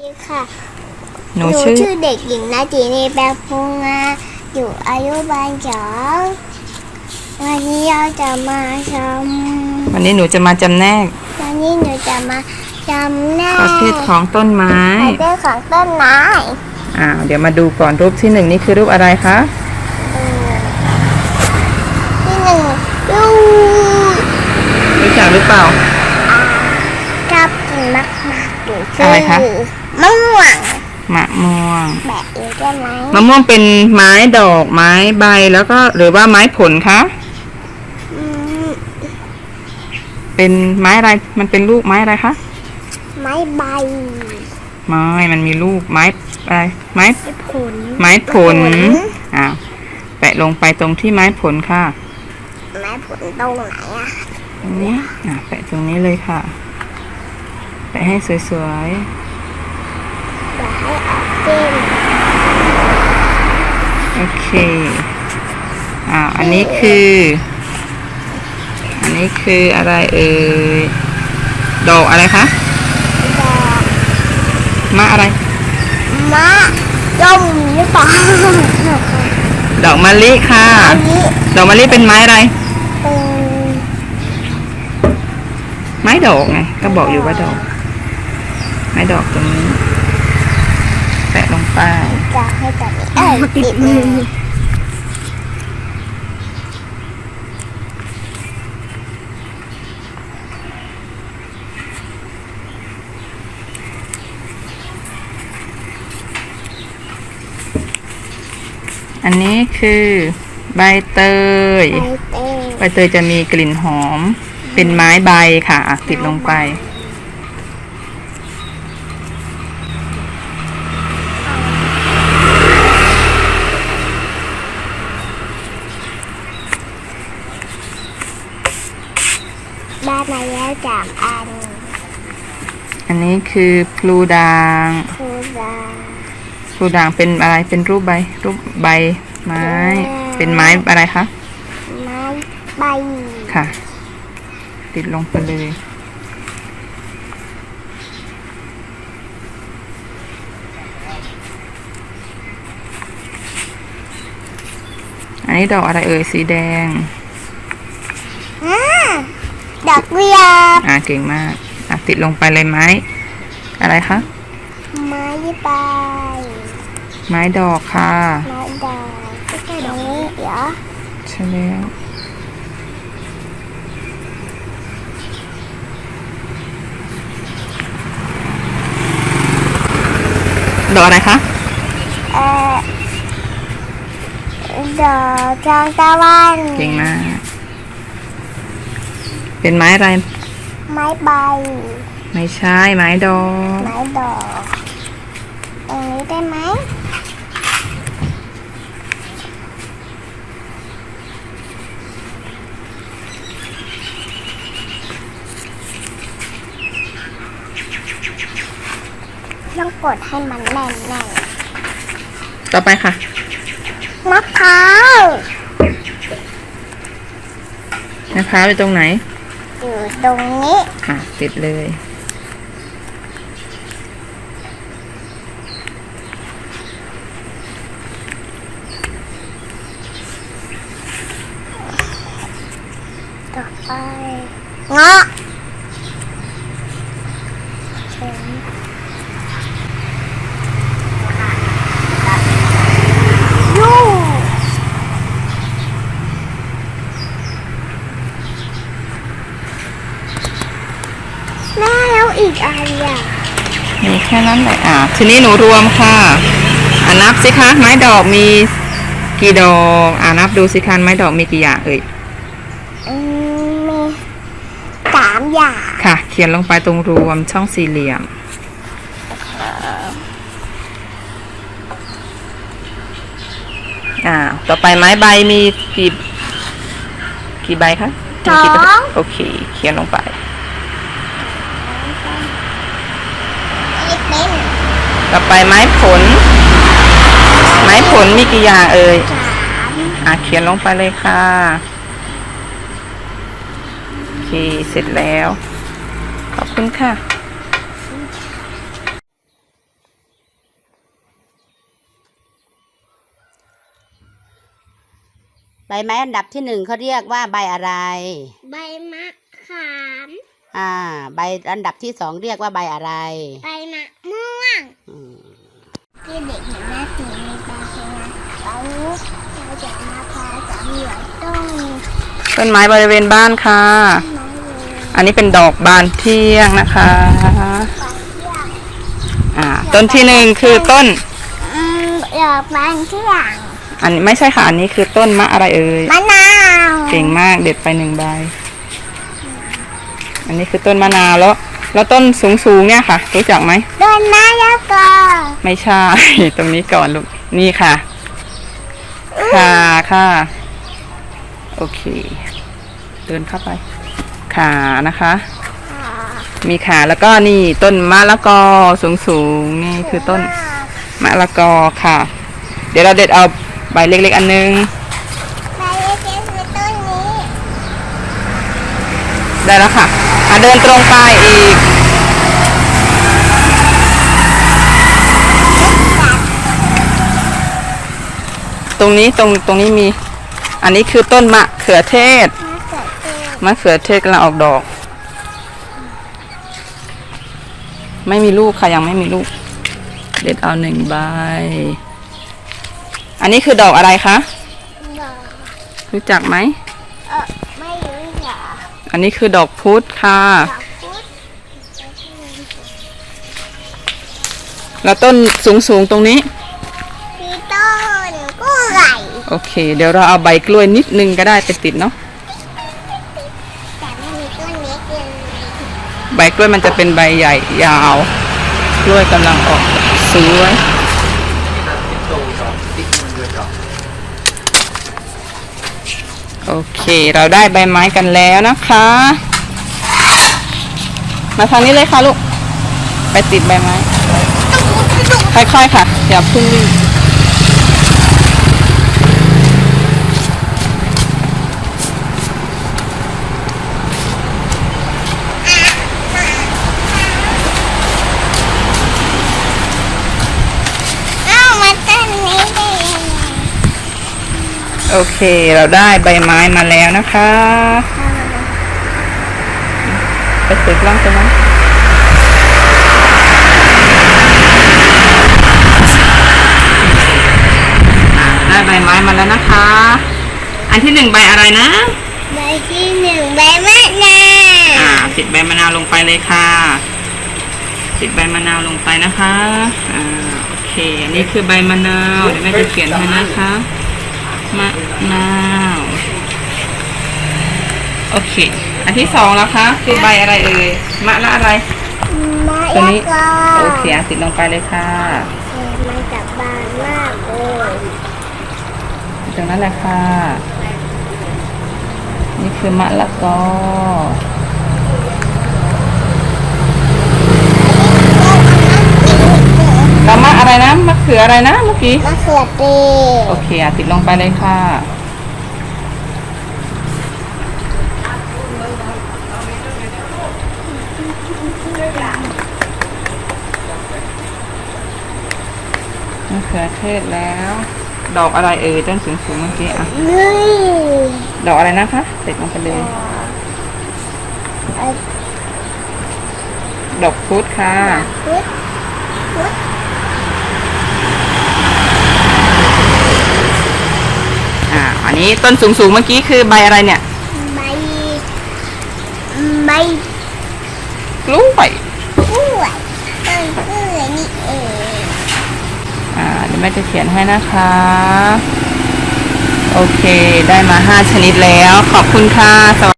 สวัสดีค่ะ หนูชื่อเด็กหญิงนาจีนีแปลพงงาอยู่อายุบานสองวันนี้เราจะมาชมวันนี้หนูจะมาจำแนก วันนี้หนูจะมาจำแนกประเภทของต้นไม้ประเภทของต้นไม้อ่าเดี๋ยวมาดูก่อนรูปที่หนึ่งนี่คือรูปอะไรคะเออที่หนึ่งลูกรู้จักหรือเปล่าชอบกินมากมากๆอยู่ชื่อะไรคะ มะม่วงมะม่วงแบบนี้ได้ไหมมะม่วงเป็นไม้ดอกไม้ใบแล้วก็หรือว่าไม้ผลคะอืมเป็นไม้อะไรมันเป็นลูกไม้อะไรคะไม้ใบไม้มันมีลูกไม้อะไรไม้ผลไม้ผลอ่าแปะลงไปตรงที่ไม้ผลค่ะไม้ผลตรงไหนอะตรงนี้อ่าแปะตรงนี้เลยค่ะ แปะให้สวยเดี๋ยวให้ออกเส้น ๆ โอเคอ่าอันนี้คือ อันนี้คืออะไรเอ่ยดอกอะไรคะดอกมะอะไรมะย่อมหรือเปล่าดอกมะลิค่ะอันนี้ดอกมะลิเป็นไม้อะไรเป็นไม้ดอกไงก็บอกอยู่ว่าดอก ไม้ดอกตรงนี้ แปะลงไป จะให้ ติดมืออันนี้คือใบเตย ใบเตยจะมีกลิ่นหอม เป็นไม้ใบค่ะ ติดลงไป ได้มาแล้วสามอันอันนี้คือพลูด่างคูดาพลูด่างเป็นอะไรเป็นรูปใบ รูปใบไม้ เป็นไม้อะไรคะไม้ใบค่ะ ติดลงไปเลย อันนี้ดอกอะไรเอ่ยสีแดงอ่า ดอกกุหลาบอ่าเก่งมากอะติดลงไปเลยไหมอะไรคะ ไม้ใบไม้ดอกค่ะ ไม้ดอกใกล้ๆตรงนี้เดี๋ยวใช่แล้วดอกอะไรคะ เอ่อดอกจางตะวันเก่งมาก เป็นไม้อะไร ไม้ใบ ไม่ใช่ไม้ดอกไม้ดอก ตรงนี้ได้ไหม ต้องกดให้มันแน่นแน่นต่อไปค่ะๆมะพร้าวมะพร้าวอยู่ตรงไหน อยู่ตรงนี้ อะติดเลย ต่อไปเงาะเชิญยูแม่แล้วอีกอันอะ มีแค่ นั้นแหละอะทีนี้หนูรวมค่ะอะนับสิคะไม้ดอกมีกี่ดอกอะนับดูสิคะไม้ดอกมีกี่อย่างเอ่ยอืมมีสามอย่างค่ะ เขียนลงไปตรงรวมช่องสี่เหลี่ยมอ่าต่อไปไม้ใบมีกี่กี่ใบคะมีกี่ประเภทโอเค เขียนลงไป ต่อไปไม้ผล ไม้ผลมีกี่อย่างเอ่ยอะเขียนลงไปเลยค่ะโอเคเสร็จแล้ว ขอบคุณค่ะใบไม้อันดับที่หนึ่งเขาเรียกว่าใบอะไร ใบมะขาม อ่า ใบอันดับที่สองเรียกว่าใบอะไร ใบ จะมาพาสำรวจต้นต้นไม้บริเวณบ้านค่ะไม้เลยอันนี้เป็นดอกบานเที่ยงนะคะปลาเที่ยงอ่า ต้นที่หนึ่งคือต้นอืมดอกบานเที่ยงอันนี้ไม่ใช่ค่ะ อันนี้คือต้นมะอะไรเอ่ย มะนาวเก่งมากเด็ดไปหนึ่งใบ อันนี้คือต้นมะนาวแล้ว แล้วต้นสูงสูงๆเนี่ยค่ะ รู้จักไหมต้นมะละกอไม่ใช่ ตรงนี้ก่อนลูก นี่ค่ะ ค่ะค่ะ โอเค เดินเข้าไป ขานะคะ มีขาแล้วก็นี่ต้นมะละกอสูงสูงๆนี่คือต้นมะละกอค่ะ เดี๋ยวเราเด็ดเอาใบเล็กๆอันนึงใบเล็กๆคือต้นนี้ ได้แล้วค่ะอะเดินตรงไปอีก ตรงนี้ตรงตรงนี้มี อันนี้คือต้นมะเขือเทศมะเขือเทศ มะเขือเทศกำลังออกดอก ไม่มีลูกค่ะยังไม่มีลูก เด็ดเอาหนึ่งใบ อันนี้คือดอกอะไรคะดอกรู้จักไหมเออไม่รู้เหรออันนี้คือดอกพุธค่ะดอกพุธแล้วต้นสูงสูงๆตรงนี้คือต้นกล้วย โอเค เดี๋ยวเราเอาใบกล้วยนิดนึงก็ได้ไปติดเนาะแต่ไม่มีต้นเล็กเลยใบกล้วยมันจะเป็นใบใหญ่ยาว กล้วยกำลังออกสวยโอเค เราได้ใบไม้กันแล้วนะคะ มาทางนี้เลยค่ะลูก ไปติดใบไม้ ค่อยๆค่ะ อย่าพึ่งรีบ เอ้ามาต้นนี้ได้ยังไง โอเค เราได้ใบไม้มาแล้วนะคะไปติดล่างตรงนั้นอ่าได้ใบไม้มาแล้วนะคะ อันที่หนึ่งใบอะไรนะ ใบที่หนึ่งใบมะนาวอ่าติดใบมะนาวลงไปเลยค่ะติดใบมะนาวลงไปนะคะ อ่า โอเค อันนี้คือใบมะนาว เดี๋ยวแม่จะเขียนให้นะคะ มะนาวโอเค อันที่สองแล้วคะคือใบอะไรเอ่ยมะละอะไรมะตัวละนี้กอโอเคอะติดลงไปเลยค่ะเออมันจะบานมากเลยตรงนั้นแหละค่ะ นี่คือมะละกอ แล้วมะอะไรนะมะเขืออะไรนะเมื่อกี้ มะเขือเทศโอเคอะติดลงไปเลยค่ะ มะเขือเทศแล้ว ดอกอะไรเอ่ยต้นสูงสูงๆเมื่อกี้อะ นี่ดอกอะไรนะคะติดลงไปเลยไอ้ดอกพุธค่ะ พุทธพุทธ อ่าอันนี้ต้นสูงสูงๆเมื่อกี้คือใบอะไรเนี่ย ใบใบกล้วยกล้วยต้นกล้วยนี่เองอ่าเดี๋ยวแม่จะเขียนให้นะคะ โอเค ได้มาห้าชนิดแล้ว ขอบคุณค่ะ